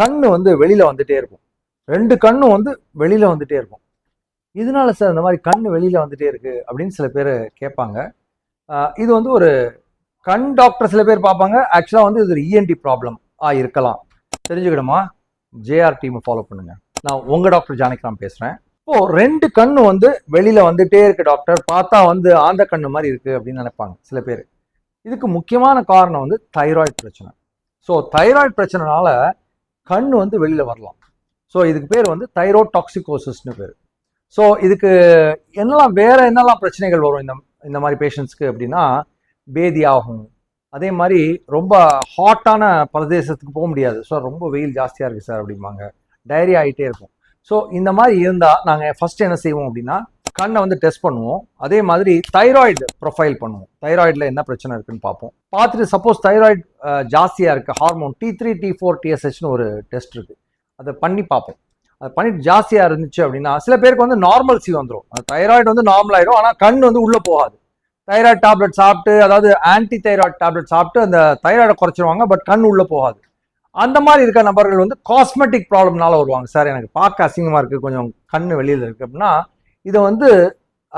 கண்ணு வந்து வெளியில வந்துட்டே இருக்கும். ரெண்டு கண்ணும் வந்து வெளியில வந்துட்டே இருக்கும். இதனால சார் இந்த மாதிரி கண்ணு வெளியில வந்துட்டே இருக்கு அப்படின்னு சில பேர் கேட்பாங்க. இது வந்து ஒரு கண் டாக்டர் சில பேர் பார்ப்பாங்க. ஆக்சுவலாக வந்து இது ஒரு இஎன்டி ப்ராப்ளம் ஆ இருக்கலாம். தெரிஞ்சுக்கணுமா? ஜேஆர் டீமை ஃபாலோ பண்ணுங்க. நான் உங்க டாக்டர் ஜானகிராம் பேசுறேன். இப்போ ரெண்டு கண்ணு வந்து வெளியில வந்துட்டே இருக்கு டாக்டர். பார்த்தா வந்து ஆந்த கண்ணு மாதிரி இருக்கு அப்படின்னு நினைப்பாங்க சில பேர். இதுக்கு முக்கியமான காரணம் வந்து தைராய்டு பிரச்சனை. ஸோ தைராய்டு பிரச்சனைனால கண் வந்து வெளியில் வரலாம். ஸோ இதுக்கு பேர் வந்து தைரோட் டாக்ஸிகோசிஸ்னு பேர். ஸோ இதுக்கு என்னெல்லாம் வேற என்னெல்லாம் பிரச்சனைகள் வரும் இந்த இந்த மாதிரி பேஷண்ட்ஸ்க்கு அப்படின்னா பேதி ஆகும் அதே மாதிரி ரொம்ப ஹாட்டான பிரதேசத்துக்கு போக முடியாது. ஸோ ரொம்ப வெயில் ஜாஸ்தியாக இருக்குது சார் அப்படிம்பாங்க. டைரியா ஆகிட்டே இருக்கும். ஸோ இந்த மாதிரி இருந்தால் நாங்கள் ஃபஸ்ட்டு என்ன செய்வோம் அப்படின்னா கண்ணை வந்து டெஸ்ட் பண்ணுவோம். அதே மாதிரி தைராய்டு ப்ரொஃபைல் பண்ணுவோம். தைராய்டில் என்ன பிரச்சனை இருக்குன்னு பார்ப்போம். பார்த்துட்டு சப்போஸ் தைராய்டு ஜாஸ்தியாக இருக்குது hormone T three T four டிஎஸ்ஹெச்னு ஒரு டெஸ்ட் இருக்குது அதை பண்ணி பார்ப்போம். அது பண்ணிட்டு ஜாஸ்தியாக இருந்துச்சு அப்படின்னா சில பேருக்கு வந்து நார்மல்சி வந்துடும் அந்த தைராய்டு வந்து நார்மல் ஆயிடும். ஆனால் கண் வந்து உள்ளே போகாது. தைராய்டு டேப்லெட் சாப்பிட்டு அதாவது ஆன்டி தைராய்டு டேப்லெட் சாப்பிட்டு அந்த தைராய்டை குறைச்சிருவாங்க பட் கண் உள்ளே போகாது. அந்த மாதிரி இருக்க நபர்கள் வந்து காஸ்மெட்டிக் ப்ராப்ளம்னால வருவாங்க. சார் எனக்கு பார்க்க அசிங்கமாக இருக்குது கொஞ்சம் கண் வெளியில் இருக்குது அப்படின்னா இதை வந்து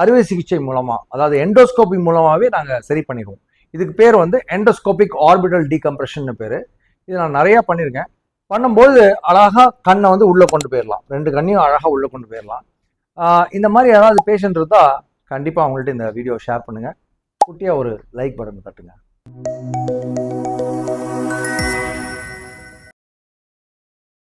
அறுவை சிகிச்சை மூலமாக அதாவது எண்டோஸ்கோபி மூலமாகவே நாங்கள் சரி பண்ணிடுவோம். இதுக்கு பேர் வந்து எண்டோஸ்கோபிக் ஆர்பிட்டல் டீகம்ப்ரெஷன் பேர். இது நான் நிறையா பண்ணியிருக்கேன் பண்ணும்போது அழகாக கண்ணை வந்து உள்ளே கொண்டு போயிடலாம் ரெண்டு கண்ணையும் அழகாக உள்ளே கொண்டு போயிடலாம் இந்த மாதிரி யாராவது பேஷண்ட் இருந்தால் கண்டிப்பாக அவங்கள்ட்ட இந்த வீடியோ ஷேர் பண்ணுங்கள் குட்டியாக ஒரு லைக் பட்டன் தட்டுங்க.